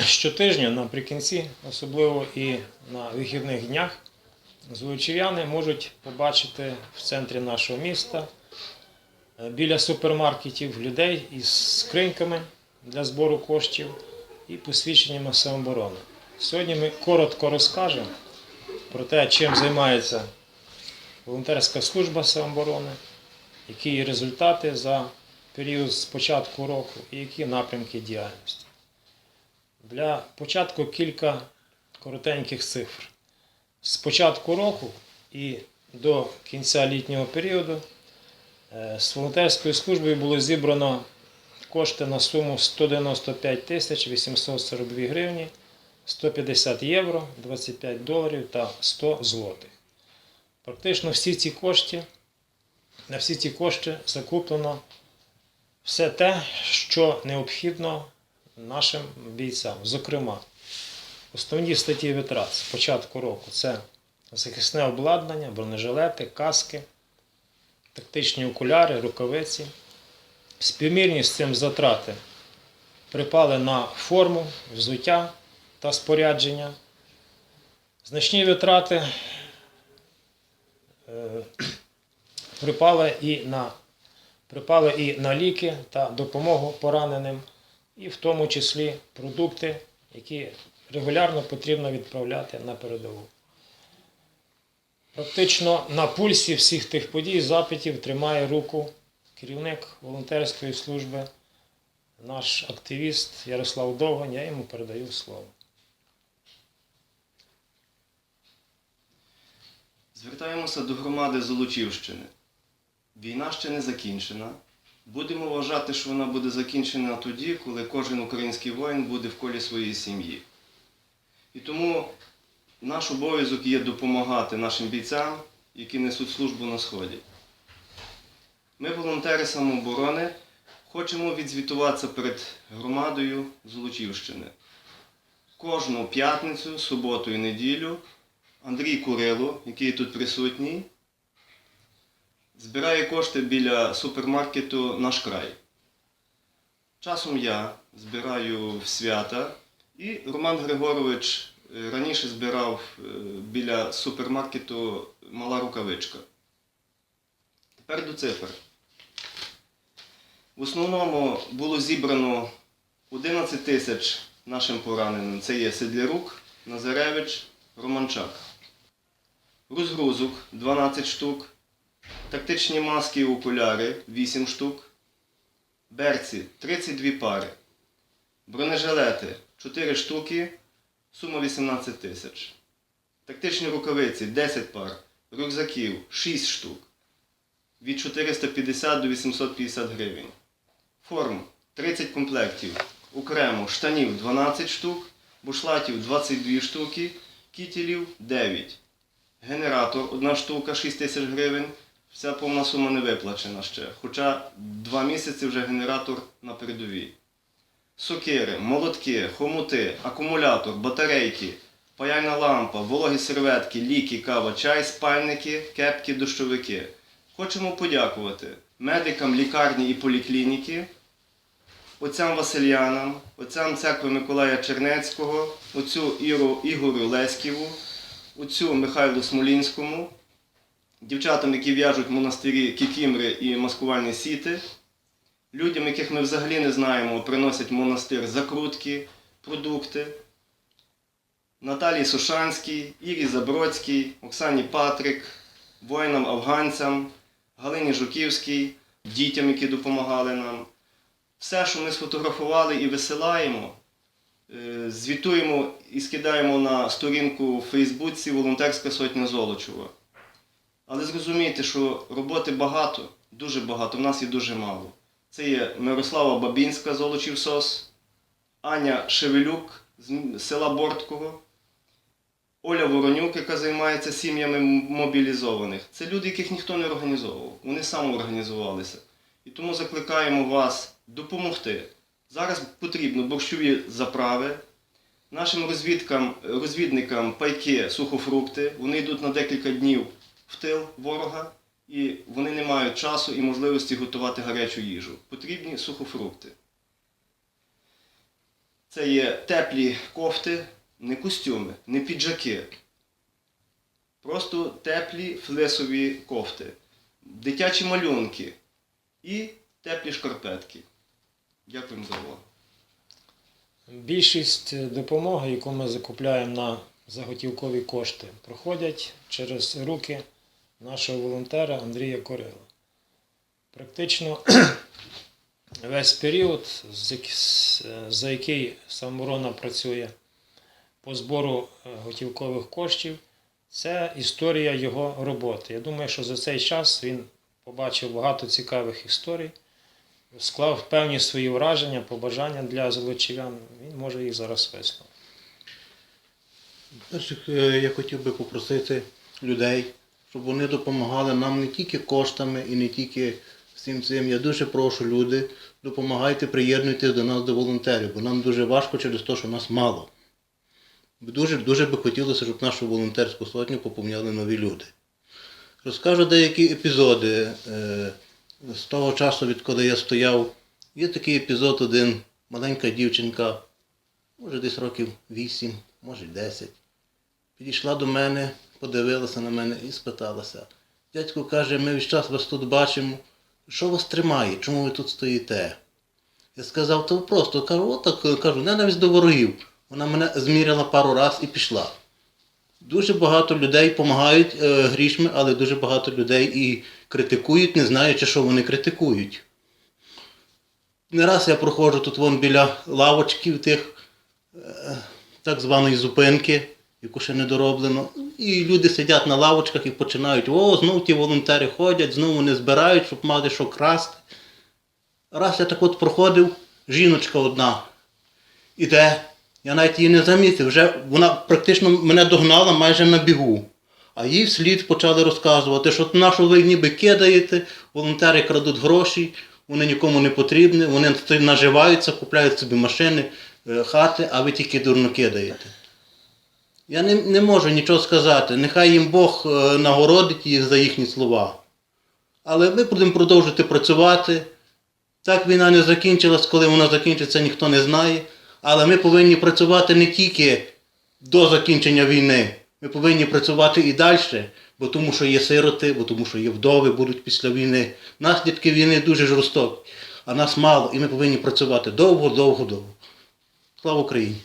щотижня наприкінці, особливо і на вихідних днях, злочів'яни можуть побачити в центрі нашого міста е, біля супермаркетів людей із скриньками для збору коштів і посвідченнями самооборони. Сьогодні ми коротко розкажемо про те, чим займається волонтерська служба самооборони, які її результати за період з початку року і які напрямки діяльності. Для початку кілька коротеньких цифр. З початку року і до кінця літнього періоду е, з волонтерською службою було зібрано кошти на суму 195 тисяч 842 гривні, 150 євро, 25 доларів та 100 злотих. Практично всі ці кошти, на всі ці кошти закуплено все те, що необхідно нашим бійцям. Зокрема, основні статті витрат з початку року це захисне обладнання, бронежилети, каски, тактичні окуляри, рукавиці. Співмірні з цим затрати припали на форму, взуття та спорядження. Значні витрати е, припали і на, припали і на ліки та допомогу пораненим, і в тому числі продукти, які регулярно потрібно відправляти на передову. Практично на пульсі всіх тих подій, запитів тримає руку керівник волонтерської служби, наш активіст Ярослав Довгань, я йому передаю слово. Звертаємося до громади Золочівщини. Війна ще не закінчена. Будемо вважати, що вона буде закінчена тоді, коли кожен український воїн буде в колі своєї сім'ї. І тому наш обов'язок є допомагати нашим бійцям, які несуть службу на Сході. Ми, волонтери самооборони, хочемо відзвітуватися перед громадою Золочівщини. Кожну п'ятницю, суботу і неділю Андрій Курило, який тут присутній, збирає кошти біля супермаркету Наш край. Часом я збираю в свята, і Роман Григорович е, раніше збирав е, біля супермаркету Мала рукавичка. Тепер до цифр. В основному було зібрано 11 тисяч нашим пораненим. Це є Седлярук, Назаревич, Романчак. Розгрузок 12 штук, тактичні маски і окуляри 8 штук, берці 32 пари, бронежилети 4 штуки, сума 18 тисяч. Тактичні рукавиці 10 пар, рюкзаків 6 штук, від 450 до 850 гривень. Форм 30 комплектів, окремо штанів 12 штук, бушлатів 22 штуки, кітелів 9. Генератор одна штука 6 тисяч гривень. Вся повна сума не виплачена ще. Хоча два місяці вже генератор на передовій. Сокири, молотки, хомути, акумулятор, батарейки, паяльна лампа, вологі серветки, ліки, кава, чай, спальники, кепки, дощовики. Хочемо подякувати медикам лікарні і поліклініки, отцям Васильянам, отцям церкви Миколая Чернецького, отцю Іру, Ігорю Леськіву, отцю Михайлу Смолінському, дівчатам, які в'яжуть монастирі кікімри і маскувальні сіти, людям, яких ми взагалі не знаємо, приносять монастир закрутки, продукти. Наталії Сушанській, Ірі Забродській, Оксані Патрик, воїнам-афганцям, Галині Жуківській, дітям, які допомагали нам. Все, що ми сфотографували і висилаємо, е, звітуємо і скидаємо на сторінку в Фейсбуці Волонтерська сотня Золочева. Але зрозумійте, що роботи багато, дуже багато, в нас є дуже мало. Це є Мирослава Бабінська Золочів СОС, Аня Шевелюк з села Борткого, Оля Воронюк, яка займається сім'ями мобілізованих. Це люди, яких ніхто не організовував. Вони самоорганізувалися. І тому закликаємо вас допомогти. Зараз потрібно борщові заправи. Нашим розвідкам, розвідникам пайки, сухофрукти. Вони йдуть на декілька днів в тил ворога, і вони не мають часу і можливості готувати гарячу їжу. Потрібні сухофрукти. Це є теплі кофти, не костюми, не піджаки. Просто теплі флисові кофти, дитячі малюнки і теплі шкарпетки. Дякуємо за увагу. Більшість допомоги, яку ми закупляємо на заготівкові кошти, проходять через руки нашого волонтера Андрія Корила. Практично весь період, за який самооборона працює по збору е, готівкових коштів, це історія його роботи. Я думаю, що за цей час він побачив багато цікавих історій склав певні свої враження, побажання для золочів'ян. Він може їх зараз висловити. Е, я хотів би попросити людей, щоб вони допомагали нам не тільки коштами і не тільки всім цим. Я дуже прошу люди, допомагайте, приєднуйтесь до нас, до волонтерів, бо нам дуже важко через те, що нас мало. Дуже, дуже би хотілося, щоб нашу волонтерську сотню поповняли нові люди. Розкажу деякі епізоди е, з того часу, відколи я стояв. Є такий епізод один, маленька дівчинка, може десь років 8, може 10. Підійшла до мене, подивилася на мене і спиталася. Дядько каже, ми весь час вас тут бачимо. Що вас тримає? Чому ви тут стоїте? Я сказав, то просто кажу, отак кажу, ненависть до ворогів. Вона мене зміряла пару раз і пішла. Дуже багато людей допомагають е, грішми, але дуже багато людей і критикують, не знаючи, що вони критикують. Не раз я проходжу тут вон біля лавочків тих е, так званої зупинки, яку ще не дороблено. І люди сидять на лавочках і починають, о, знов ті волонтери ходять, знову не збирають, щоб мати що красти. Раз я так от проходив, жіночка одна іде, я навіть її не замітив, вже вона практично мене догнала майже на бігу. А їй вслід почали розказувати, що на що ви ніби кидаєте, волонтери крадуть гроші, вони нікому не потрібні, вони наживаються, купляють собі машини, е, хати, а ви тільки дурно кидаєте. Я не, не можу нічого сказати. Нехай їм Бог е, нагородить їх за їхні слова. Але ми будемо продовжувати працювати. Так війна не закінчилась, коли вона закінчиться, ніхто не знає. Але ми повинні працювати не тільки до закінчення війни. Ми повинні працювати і далі, бо тому що є сироти, бо тому що є вдови будуть після війни. Наслідки війни дуже жорстокі, а нас мало, і ми повинні працювати довго, довго, довго. Слава Україні!